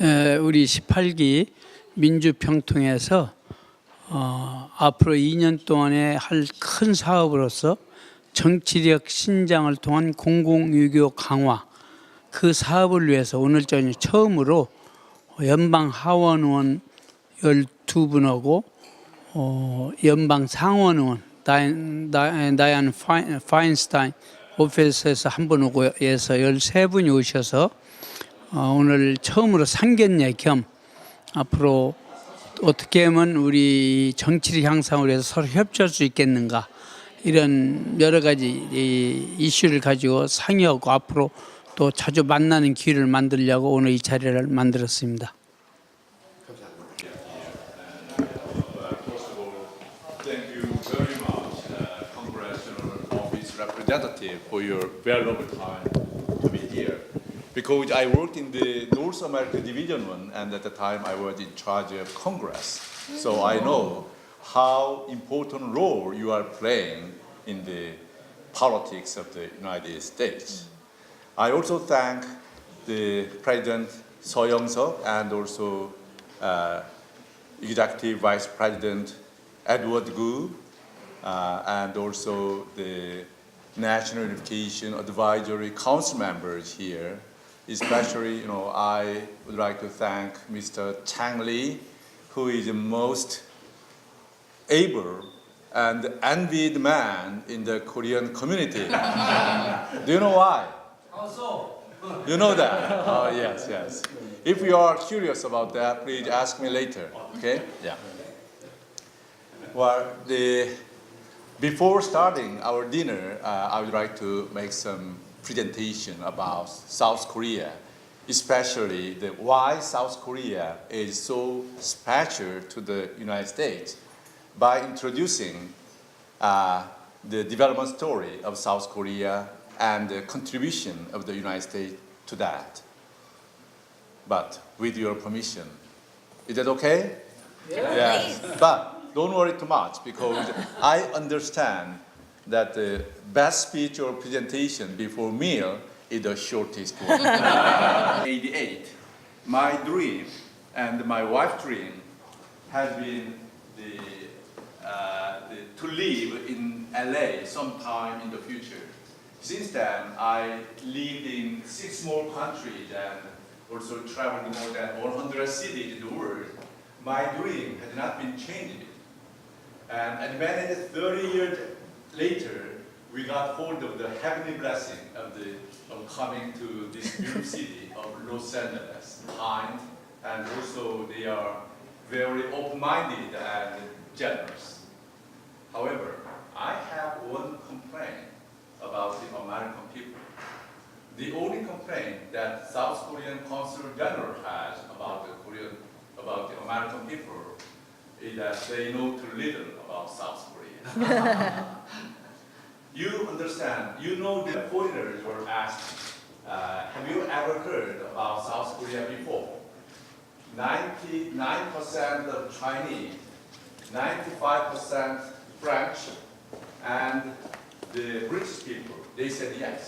에, 우리 18기 민주평통에서 어, 앞으로 2년 동안에 할 큰 사업으로서 정치력 신장을 통한 공공유교 강화 그 사업을 위해서 오늘 저녁 처음으로 연방 하원 의원 12분하고 어, 연방 상원 의원 다이안, 다이안 파인, 파인스타인 오피스에서 한 분 오고 해서 13분이 오셔서 어, 오늘 처음으로 상견례 겸 앞으로 어떻게 하면 우리 정치를 향상을 위해서 서로 협조할 수 있겠는가 이런 여러 가지 이 이슈를 가지고 상의하고 앞으로 또 자주 만나는 기회를 만들려고 오늘 이 자리를 만들었습니다. Much, uh, for your valuable time to be here. Because I worked in the North America Division One, and at the time I was in charge of Congress. So I know how important role you are playing in the politics of the United States. I also thank the President So Young-suk and also uh, Executive Vice President Edward Gu, uh, and also the National Education Advisory Council members here. Especially, you know, I would like to thank Mr. Chang Lee, who is the most able and envied man in the Korean community. Do you know why? Also. You know that? Oh, yes, yes. If you are curious about that, please ask me later, okay? Yeah. Well, the, before starting our dinner, uh, I would like to make some presentation about South Korea, especially the why South Korea is so special to the United States by introducing uh, the development story of South Korea and the contribution of the United States to that. But with your permission, is that okay? Yes. But don't worry too much because I understand that the best speech or presentation before meal is the shortest one. 88. My dream and my wife's dream has been the, uh, the, to live in LA sometime in the future. Since then, I lived in six more countries and also traveled more than 100 cities in the world. My dream has not been changed. And admitted 30 years later, we got hold of the heavenly blessing of, the, of coming to this new city of Los Angeles. Kind, and also they are very open-minded and generous. However, I have one complaint about the American people. The only complaint that South Korean Consul General has about the Korean, about the American people is that they know too little about South Korea. you understand, you know the foreigners were asked, uh, have you ever heard about South Korea before? 99% of Chinese, 95% French, and the British people, they said yes.